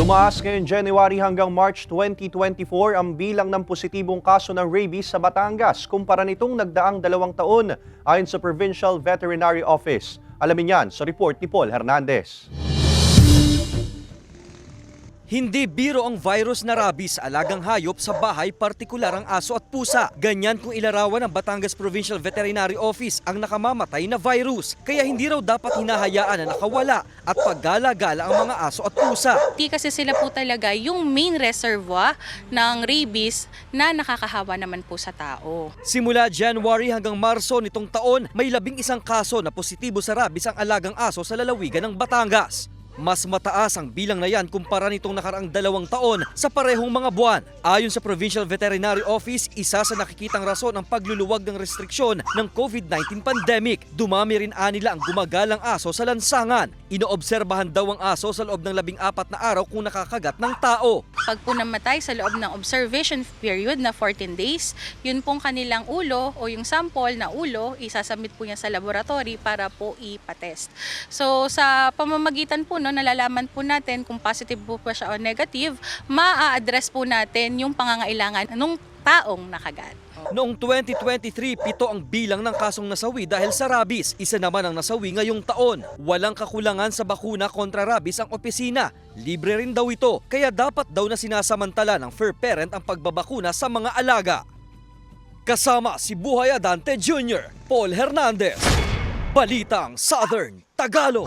Tumaas ngayon January hanggang March 2024 ang bilang ng positibong kaso ng rabies sa Batangas kumpara nitong nagdaang dalawang taon ayon sa Provincial Veterinary Office. Alamin yan sa report ni Paul Hernandez. Hindi biro ang virus na rabies sa alagang hayop sa bahay, partikular ang aso at pusa. Ganyan kung ilarawan ng Batangas Provincial Veterinary Office ang nakamamatay na virus. Kaya hindi raw dapat hinahayaan na nakawala at paggala-gala ang mga aso at pusa. Di kasi sila po talaga yung main reservoir ng rabies na nakakahawa naman po sa tao. Simula January hanggang Marso nitong taon, may labing isang kaso na positibo sa rabies ang alagang aso sa lalawigan ng Batangas. Mas mataas ang bilang na yan kumpara nitong nakaraang dalawang taon sa parehong mga buwan. Ayon sa Provincial Veterinary Office, isa sa nakikitang rason ang pagluluwag ng restriksyon ng COVID-19 pandemic. Dumami rin anila ang gumagalang aso sa lansangan. Inoobserbahan daw ang aso sa loob ng labing apat na araw kung nakakagat ng tao. Pag po namatay sa loob ng observation period na 14 days, yun pong kanilang ulo o yung sample na ulo, isasubmit po niya sa laboratory para po ipatest. So sa pamamagitan po no, nalalaman po natin kung positive po pa siya o negative, maa-address po natin yung pangangailangan ng taong nakagat. Noong 2023, pito ang bilang ng kasong nasawi dahil sa rabies. Isa naman ang nasawi ngayong taon. Walang kakulangan sa bakuna kontra rabies ang opisina. Libre rin daw ito, kaya dapat daw na sinasamantala ng fair parent ang pagbabakuna sa mga alaga. Kasama si Buhay Adante Jr., Paul Hernandez. Balitang Southern Tagalog.